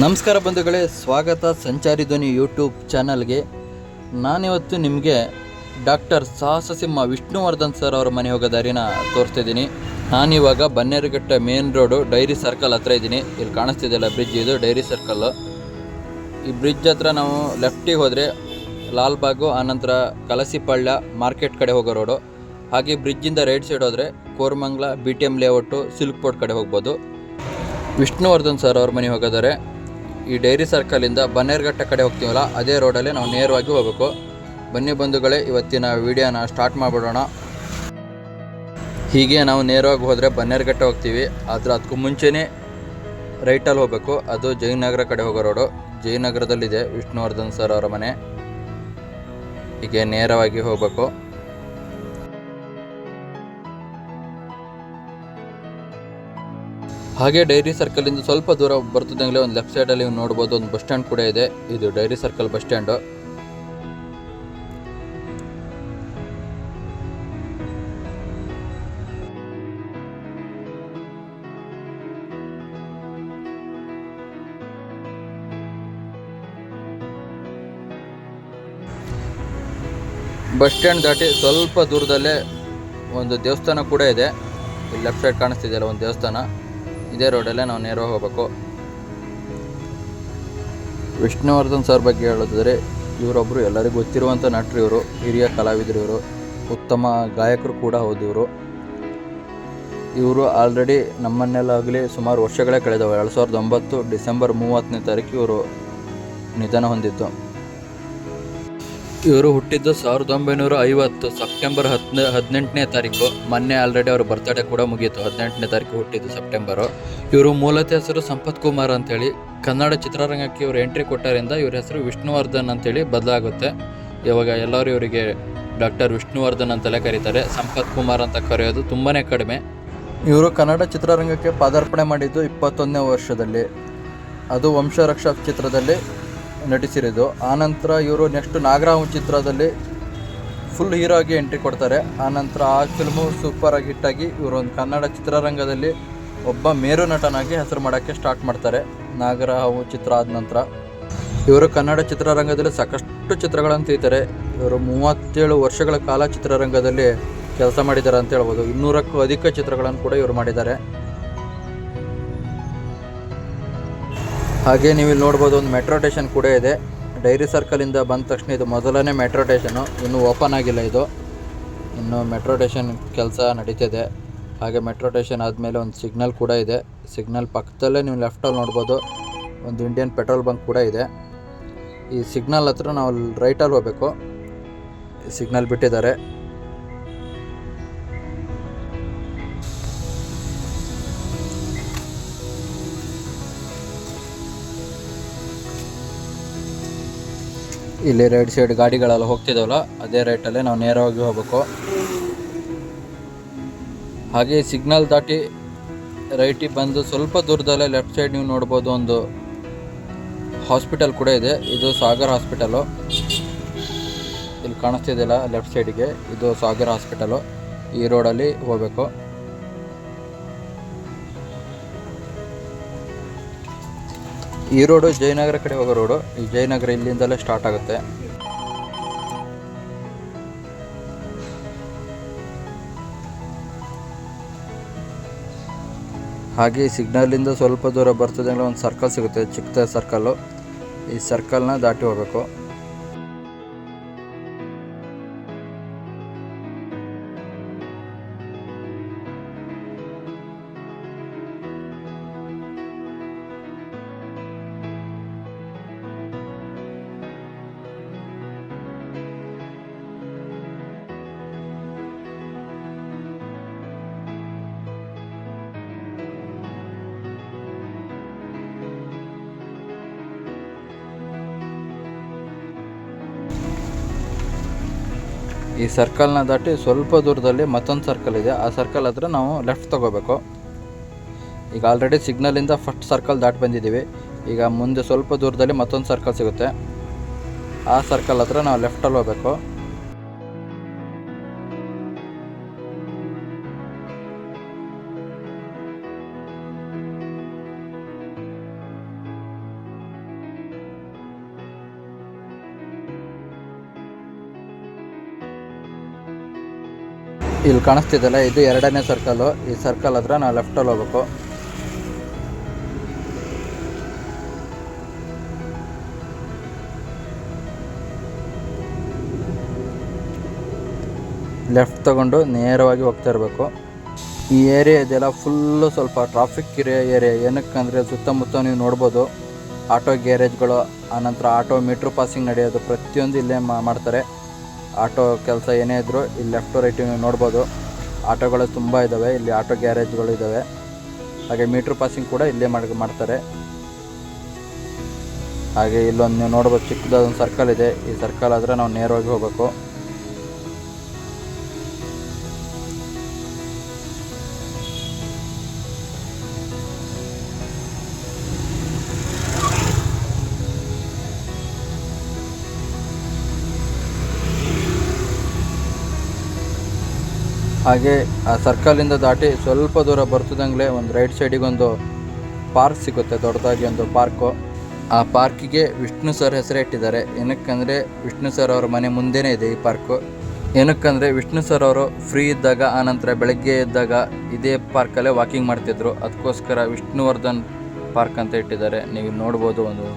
ನಮಸ್ಕಾರ ಬಂಧುಗಳೇ, ಸ್ವಾಗತ ಸಂಚಾರಿ ಧ್ವನಿ ಯೂಟ್ಯೂಬ್ ಚಾನಲ್ಗೆ. ನಾನಿವತ್ತು ನಿಮಗೆ ಡಾಕ್ಟರ್ ಸಾಹಸಸಿಂಹ ವಿಷ್ಣುವರ್ಧನ್ ಸರ್ ಅವರ ಮನೆ ಹೋಗೋ ದಾರಿನ ತೋರಿಸ್ತಿದ್ದೀನಿ ನಾನಿವಾಗ Bannerghatta main road, dairy circle ಹತ್ರ ಇದ್ದೀನಿ. ಇಲ್ಲಿ ಕಾಣಿಸ್ತಿದೆಯಲ್ಲ ಬ್ರಿಡ್ಜ್ ಇದು, ಡೈರಿ ಸರ್ಕಲ್ಲು. ಈ ಬ್ರಿಡ್ಜ್ ಹತ್ರ ನಾವು ಲೆಫ್ಟಿಗೆ ಹೋದರೆ ಲಾಲ್ಬಾಗು, ಆನಂತರ ಕಲಸಿಪಳ್ಳ ಮಾರ್ಕೆಟ್ ಕಡೆ ಹೋಗೋ ರೋಡು. ಹಾಗೆ ಬ್ರಿಡ್ಜಿಂದ ರೈಟ್ ಸೈಡ್ ಹೋದರೆ Koramangala, B T M layout, silk board ಕಡೆ ಹೋಗ್ಬೋದು. ವಿಷ್ಣುವರ್ಧನ್ ಸರ್ ಅವ್ರ ಮನೆ ಹೋಗಿದ್ದಾರೆ ಈ ಡೈರಿ ಸರ್ಕಲಿಂದ ಬನ್ನೇರ್ಘಟ್ಟ ಕಡೆ ಹೋಗ್ತೀವಲ್ಲ, ಅದೇ ರೋಡಲ್ಲಿ ನಾವು ನೇರವಾಗಿ ಹೋಗಬೇಕು. ಬನ್ನಿ ಬಂಧುಗಳೇ, ಇವತ್ತಿನ ವಿಡಿಯೋನ ಸ್ಟಾರ್ಟ್ ಮಾಡಿಬಿಡೋಣ. ಹೀಗೆ ನಾವು ನೇರವಾಗಿ ಹೋದರೆ ಬನ್ನೇರ್ಘಟ್ಟ ಹೋಗ್ತೀವಿ. ಆದರೆ ಅದಕ್ಕೂ ಮುಂಚೆನೇ ರೈಟಲ್ಲಿ ಹೋಗಬೇಕು. ಅದು ಜಯನಗರ ಕಡೆ ಹೋಗೋ ರೋಡು. ಜಯನಗರದಲ್ಲಿದೆ ವಿಷ್ಣುವರ್ಧನ್ ಸರ್ ಅವರ ಮನೆ. ಹೀಗೆ ನೇರವಾಗಿ ಹೋಗಬೇಕು. ಹಾಗೆ ಡೈರಿ ಸರ್ಕಲ್ ಇಂದ ಸ್ವಲ್ಪ ದೂರ ಬರ್ತಿದ್ದಂಗೆ ಒಂದು ಲೆಫ್ಟ್ ಸೈಡ್ ಅಲ್ಲಿ ನೋಡಬಹುದು ಒಂದು ಬಸ್ ಸ್ಟ್ಯಾಂಡ್ ಕೂಡ ಇದೆ. ಇದು dairy circle bus stand bus stand ದಾಟಿ ಸ್ವಲ್ಪ ದೂರದಲ್ಲೇ ಒಂದು ದೇವಸ್ಥಾನ ಕೂಡ ಇದೆ. ಲೆಫ್ಟ್ ಸೈಡ್ ಕಾಣಿಸ್ತಿದೆಯಲ್ಲ ಒಂದು ದೇವಸ್ಥಾನ. ಇದೇ ರೋಡಲ್ಲೇ ನಾವು ನೇರವಾಗಿ ಹೋಗಬೇಕು. ವಿಷ್ಣುವರ್ಧನ್ ಸರ್ ಬಗ್ಗೆ ಹೇಳೋದಾದರೆ ಇವರೊಬ್ಬರು ಎಲ್ಲರಿಗೂ ಗೊತ್ತಿರುವಂಥ ನಟರು ಇವರು, ಹಿರಿಯ ಕಲಾವಿದರು ಇವರು, ಉತ್ತಮ ಗಾಯಕರು ಕೂಡ ಹೌದು ಇವರು. ಇವರು ಆಲ್ರೆಡಿ ನಮ್ಮನ್ನೆಲ್ಲಾಗಲಿ ಸುಮಾರು ವರ್ಷಗಳೇ ಕಳೆದವು. ಎರಡು ಸಾವಿರದ ಒಂಬತ್ತು ಡಿಸೆಂಬರ್ ಮೂವತ್ತನೇ ತಾರೀಕು ಇವರು ನಿಧನ ಹೊಂದಿದ್ದು ಇವರು ಹುಟ್ಟಿದ್ದು ಸಾವಿರದ ಒಂಬೈನೂರ ಐವತ್ತು ಸೆಪ್ಟೆಂಬರ್ ಹದಿನ, ಹದಿನೆಂಟನೇ ತಾರೀಕು. ಮೊನ್ನೆ ಆಲ್ರೆಡಿ ಅವ್ರ ಬರ್ತ್ಡೇ ಕೂಡ ಮುಗೀತು. ಹದಿನೆಂಟನೇ ತಾರೀಕು ಹುಟ್ಟಿದ್ದು ಸೆಪ್ಟೆಂಬರು. ಇವರು ಮೂಲತ ಹೆಸರು ಸಂಪತ್ ಕುಮಾರ್ ಅಂತೇಳಿ. ಕನ್ನಡ ಚಿತ್ರರಂಗಕ್ಕೆ ಇವರು ಎಂಟ್ರಿ ಕೊಟ್ಟರಿಂದ ಇವ್ರ ಹೆಸರು ವಿಷ್ಣುವರ್ಧನ್ ಅಂತೇಳಿ ಬದಲಾಗುತ್ತೆ. ಇವಾಗ ಎಲ್ಲರೂ ಇವರಿಗೆ ಡಾಕ್ಟರ್ ವಿಷ್ಣುವರ್ಧನ್ ಅಂತಲೇ ಕರೀತಾರೆ. ಸಂಪತ್ ಕುಮಾರ್ ಅಂತ ಕರೆಯೋದು ತುಂಬಾ ಕಡಿಮೆ. ಇವರು ಕನ್ನಡ ಚಿತ್ರರಂಗಕ್ಕೆ ಪಾದಾರ್ಪಣೆ ಮಾಡಿದ್ದು ಇಪ್ಪತ್ತೊಂದನೇ ವರ್ಷದಲ್ಲಿ. ಅದು ವಂಶರಕ್ಷಾ ಚಿತ್ರದಲ್ಲಿ ನಟಿಸಿರೋದು. ಆನಂತರ ಇವರು ನೆಕ್ಸ್ಟ್ ನಾಗರಾವ್ ಚಿತ್ರದಲ್ಲಿ ಫುಲ್ ಹೀರೋ ಆಗಿ ಎಂಟ್ರಿ ಕೊಡ್ತಾರೆ. ಆನಂತರ ಆ ಫಿಲ್ಮು ಸೂಪರ್ ಆಗಿ ಹಿಟ್ಟಾಗಿ ಇವರು ಒಂದು ಕನ್ನಡ ಚಿತ್ರರಂಗದಲ್ಲಿ ಒಬ್ಬ ಮೇರು ನಟನಾಗಿ ಹೆಸರು ಮಾಡೋಕ್ಕೆ ಸ್ಟಾರ್ಟ್ ಮಾಡ್ತಾರೆ. ನಾಗರಾವು ಚಿತ್ರ ಆದ ನಂತರ ಇವರು ಕನ್ನಡ ಚಿತ್ರರಂಗದಲ್ಲಿ ಸಾಕಷ್ಟು ಚಿತ್ರಗಳನ್ನು ತೀತಾರೆ ಇವರು ಮೂವತ್ತೇಳು ವರ್ಷಗಳ ಕಾಲ ಚಿತ್ರರಂಗದಲ್ಲಿ ಕೆಲಸ ಮಾಡಿದ್ದಾರೆ ಅಂತ ಹೇಳ್ಬೋದು. ಇನ್ನೂರಕ್ಕೂ ಅಧಿಕ ಚಿತ್ರಗಳನ್ನು ಕೂಡ ಇವರು ಮಾಡಿದ್ದಾರೆ. ಹಾಗೆ ನೀವು ಇಲ್ಲಿ ನೋಡ್ಬೋದು ಒಂದು ಮೆಟ್ರೋ ಸ್ಟೇಷನ್ ಕೂಡ ಇದೆ. ಡೈರಿ ಸರ್ಕಲಿಂದ ಬಂದ ತಕ್ಷಣ ಇದು ಮೊದಲನೇ ಮೆಟ್ರೋ ಸ್ಟೇಷನು. ಇನ್ನೂ ಓಪನ್ ಆಗಿಲ್ಲ ಇದು. ಇನ್ನು ಮೆಟ್ರೋ ಸ್ಟೇಷನ್ ಕೆಲಸ ನಡೀತಿದೆ. ಹಾಗೆ ಮೆಟ್ರೋ ಸ್ಟೇಷನ್ ಆದಮೇಲೆ ಒಂದು ಸಿಗ್ನಲ್ ಕೂಡ ಇದೆ. ಸಿಗ್ನಲ್ ಪಕ್ಕದಲ್ಲೇ ನೀವು ಲೆಫ್ಟಲ್ಲಿ ನೋಡ್ಬೋದು ಒಂದು ಇಂಡಿಯನ್ ಪೆಟ್ರೋಲ್ ಬಂಕ್ ಕೂಡ ಇದೆ. ಈ ಸಿಗ್ನಲ್ ಹತ್ರ ನಾವು ರೈಟಲ್ಲಿ ಹೋಗಬೇಕು. ಸಿಗ್ನಲ್ ಬಿಟ್ಟಿದ್ದಾರೆ. ಇಲ್ಲಿ ರೈಟ್ ಸೈಡ್ ಗಾಡಿಗಳೆಲ್ಲ ಹೋಗ್ತಿದ್ದಾವಲ್ಲ ಅದೇ ರೈಟಲ್ಲೇ ನಾವು ನೇರವಾಗಿ ಹೋಗಬೇಕು. ಹಾಗೆ ಸಿಗ್ನಲ್ ದಾಟಿ ರೈಟಿಗೆ ಬಂದು ಸ್ವಲ್ಪ ದೂರದಲ್ಲೇ ಲೆಫ್ಟ್ ಸೈಡ್ ನೀವು ನೋಡ್ಬೋದು ಒಂದು ಹಾಸ್ಪಿಟಲ್ ಕೂಡ ಇದೆ. ಇದು ಸಾಗರ್ ಹಾಸ್ಪಿಟಲು ಇಲ್ಲಿ ಕಾಣಿಸ್ತಿದ್ದಿಲ್ಲ ಲೆಫ್ಟ್ ಸೈಡಿಗೆ ಇದು ಸಾಗರ್ ಹಾಸ್ಪಿಟಲು ಈ ರೋಡಲ್ಲಿ ಹೋಗಬೇಕು. ಈ ರೋಡು ಜಯನಗರ ಕಡೆ ಹೋಗೋ ರೋಡು. ಈ ಜಯನಗರ ಇಲ್ಲಿಂದಲೇ ಸ್ಟಾರ್ಟ್ ಆಗುತ್ತೆ. ಹಾಗೆ ಸಿಗ್ನಲ್ ಸಿಗ್ನಲಿಂದ ಸ್ವಲ್ಪ ದೂರ ಬರ್ತದೆ ಒಂದು ಸರ್ಕಲ್ ಸಿಗುತ್ತೆ. ಚಿಕ್ಕದ ಸರ್ಕಲ್ಲು ಈ ಸರ್ಕಲ್ನ ದಾಟಿ ಹೋಗಬೇಕು. ಈ ಸರ್ಕಲ್ನ ದಾಟಿ ಸ್ವಲ್ಪ ದೂರದಲ್ಲಿ ಮತ್ತೊಂದು ಸರ್ಕಲ್ ಇದೆ. ಆ ಸರ್ಕಲ್ ಹತ್ರ ನಾವು ಲೆಫ್ಟ್ ತಗೋಬೇಕು. ಈಗ ಆಲ್ರೆಡಿ ಸಿಗ್ನಲಿಂದ ಫಸ್ಟ್ ಸರ್ಕಲ್ ದಾಟಿ ಬಂದಿದ್ದೀವಿ. ಈಗ ಮುಂದೆ ಸ್ವಲ್ಪ ದೂರದಲ್ಲಿ ಮತ್ತೊಂದು ಸರ್ಕಲ್ ಸಿಗುತ್ತೆ. ಆ ಸರ್ಕಲ್ ಹತ್ರ ನಾವು ಲೆಫ್ಟಲ್ಲಿ ಹೋಗಬೇಕು. ಇಲ್ಲಿ ಕಾಣಿಸ್ತಿದ್ದಲ್ಲ ಇದು ಎರಡನೇ ಸರ್ಕಲ್ಲು ಈ ಸರ್ಕಲ್ ಹತ್ರ ನಾವು ಲೆಫ್ಟಲ್ಲಿ ಹೋಗ್ಬೇಕು. ಲೆಫ್ಟ್ ತಗೊಂಡು ನೇರವಾಗಿ ಹೋಗ್ತಾ ಇರಬೇಕು. ಈ ಏರಿಯಾ ಇದೆಲ್ಲ ಫುಲ್ಲು ಸ್ವಲ್ಪ ಟ್ರಾಫಿಕ್ ಇರೋ ಏರಿಯಾ ಏನಕ್ಕೆ ಏನಕ್ಕಂದರೆ ಸುತ್ತಮುತ್ತ ನೀವು ನೋಡ್ಬೋದು ಆಟೋ ಗ್ಯಾರೇಜ್ಗಳು ಆನಂತರ ಆಟೋ ಮೀಟ್ರ್ ಪಾಸಿಂಗ್ ನಡೆಯೋದು ಪ್ರತಿಯೊಂದು ಇಲ್ಲೇ ಮಾಡ್ತಾರೆ. ಆಟೋ ಕೆಲಸ ಏನೇ ಇದ್ದರೂ ಇಲ್ಲಿ ಲೆಫ್ಟ್ ರೈಟ್ ನೀವು ನೋಡ್ಬೋದು. ಆಟೋಗಳು ತುಂಬ ಇದ್ದಾವೆ ಇಲ್ಲಿ ಆಟೋ ಗ್ಯಾರೇಜ್ಗಳು ಇದ್ದಾವೆ ಹಾಗೆ ಮೀಟ್ರ್ ಪಾಸಿಂಗ್ ಕೂಡ ಇಲ್ಲೇ ಮಾಡಿ, ಮಾಡ್ತಾರೆ. ಹಾಗೆ ಇಲ್ಲೊಂದು ನೀವು ನೋಡ್ಬೋದು ಚಿಕ್ಕದೊಂದು ಸರ್ಕಲ್ ಇದೆ. ಈ ಸರ್ಕಲ್ ಆದರೆ ನಾವು ನೇರವಾಗಿ ಹೋಗಬೇಕು. ಹಾಗೆ ಆ ಸರ್ಕಲಿಂದ ದಾಟಿ ಸ್ವಲ್ಪ ದೂರ ಬರ್ತಿದಂಗಲೇ ಒಂದು ರೈಟ್ ಸೈಡಿಗೊಂದು ಪಾರ್ಕ್ ಸಿಗುತ್ತೆ, ದೊಡ್ಡದಾಗಿ ಒಂದು ಪಾರ್ಕು. ಆ ಪಾರ್ಕಿಗೆ ವಿಷ್ಣು ಸರ್ ಹೆಸರೇ ಇಟ್ಟಿದ್ದಾರೆ ಏನಕ್ಕಂದರೆ ವಿಷ್ಣು ಸರ್ ಅವರ ಮನೆ ಮುಂದೆನೇ ಇದೆ ಈ ಪಾರ್ಕು. ಏನಕ್ಕಂದರೆ ವಿಷ್ಣು ಸರ್ ಅವರು ಫ್ರೀ ಇದ್ದಾಗ ಆನಂತರ ಬೆಳಗ್ಗೆ ಇದ್ದಾಗ ಇದೇ ಪಾರ್ಕಲ್ಲೇ ವಾಕಿಂಗ್ ಮಾಡ್ತಿದ್ರು. ಅದಕ್ಕೋಸ್ಕರ ವಿಷ್ಣುವರ್ಧನ್ ಪಾರ್ಕ್ ಅಂತ ಇಟ್ಟಿದ್ದಾರೆ. ನೀವು ನೋಡ್ಬೋದು, ಒಂದು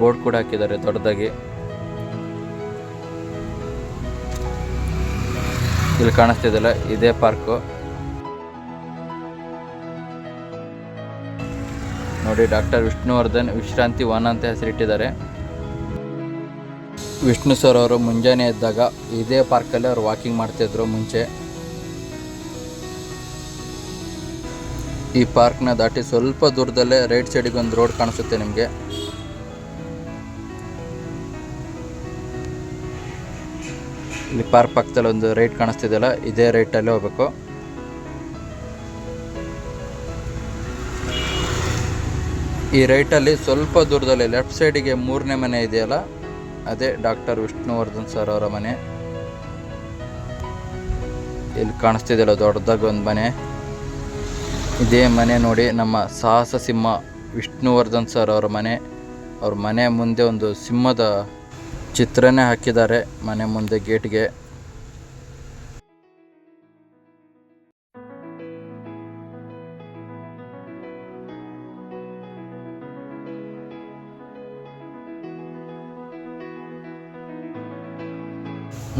ಬೋರ್ಡ್ ಕೂಡ ಹಾಕಿದ್ದಾರೆ ದೊಡ್ಡದಾಗಿ. ಇಲ್ಲಿ ಕಾಣಿಸ್ತಿದೆಯಲ್ಲ ಇದೇ ಪಾರ್ಕು ನೋಡಿ ಡಾಕ್ಟರ್ ವಿಷ್ಣುವರ್ಧನ್ ವಿಶ್ರಾಂತಿ ವನ ಅಂತ ಹೆಸರಿಟ್ಟಿದ್ದಾರೆ. ವಿಷ್ಣು ಸರ್ ಅವರು ಮುಂಜಾನೆ ಎದ್ದಾಗ ಇದೇ ಪಾರ್ಕಲ್ಲಿ ಅವರು ವಾಕಿಂಗ್ ಮಾಡ್ತಿದ್ರು ಮುಂಚೆ. ಈ ಪಾರ್ಕ್ನ ದಾಟಿ ಸ್ವಲ್ಪ ದೂರದಲ್ಲೇ ರೈಟ್ ಸೈಡಿಗೆ ಒಂದು ರೋಡ್ ಕಾಣಿಸುತ್ತೆ ನಿಮಗೆ. ಇಲ್ಲಿ ಪಾರ್ಕ್ ಪಕ್ಕದಲ್ಲಿ ಒಂದು ರೈಟ್ ಕಾಣಿಸ್ತಿದೆಯಲ್ಲ, ಇದೇ ರೈಟಲ್ಲೇ ಹೋಗ್ಬೇಕು. ಈ ರೈಟಲ್ಲಿ ಸ್ವಲ್ಪ ದೂರದಲ್ಲಿ ಲೆಫ್ಟ್ ಸೈಡಿಗೆ ಮೂರನೇ ಮನೆ ಇದೆಯಲ್ಲ, ಅದೇ ಡಾಕ್ಟರ್ ವಿಷ್ಣುವರ್ಧನ್ ಸರ್ ಅವರ ಮನೆ. ಇಲ್ಲಿ ಕಾಣಿಸ್ತಿದೆಯಲ್ಲ, ದೊಡ್ಡದಾಗಿ ಒಂದು ಮನೆ. ಇದೇ ಮನೆ ನೋಡಿ, ನಮ್ಮ ಸಾಹಸ ಸಿಂಹ ವಿಷ್ಣುವರ್ಧನ್ ಸರ್ ಅವರ ಮನೆ. ಅವ್ರ ಮನೆ ಮುಂದೆ ಒಂದು ಸಿಂಹದ ಚಿತ್ರನೇ ಹಾಕಿದ್ದಾರೆ ಮನೆ ಮುಂದೆ ಗೇಟ್ಗೆ.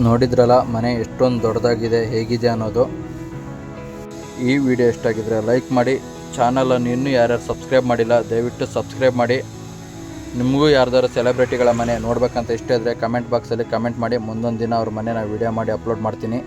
ನೋಡಿದ್ರಲ್ಲ, ಮನೆ ಎಷ್ಟೊಂದು ದೊಡ್ಡದಾಗಿದೆ, ಹೇಗಿದೆ ಅನ್ನೋದು. ಈ ವಿಡಿಯೋ ಇಷ್ಟ ಆಗಿದ್ರೆ ಲೈಕ್ ಮಾಡಿ, ಚಾನಲನ್ನು ಇನ್ನೂ ಯಾರ್ಯಾರು ಸಬ್ಸ್ಕ್ರೈಬ್ ಮಾಡಿಲ್ಲ, ದಯವಿಟ್ಟು ಸಬ್ಸ್ಕ್ರೈಬ್ ಮಾಡಿ. ನಿಮಗೂ ಯಾರ್ದಾರು ಸೆಲೆಬ್ರಿಟಿಗಳ ಮನೆ ನೋಡ್ಬೇಕಂತ ಇಷ್ಟ ಇದ್ದರೆ ಕಮೆಂಟ್ ಬಾಕ್ಸಲ್ಲಿ ಕಮೆಂಟ್ ಮಾಡಿ, ಮುಂದೊಂದು ದಿನ ಅವ್ರ ಮನೆ ನಾವು ವಿಡಿಯೋ ಮಾಡಿ ಅಪ್ಲೋಡ್ ಮಾಡ್ತೀನಿ.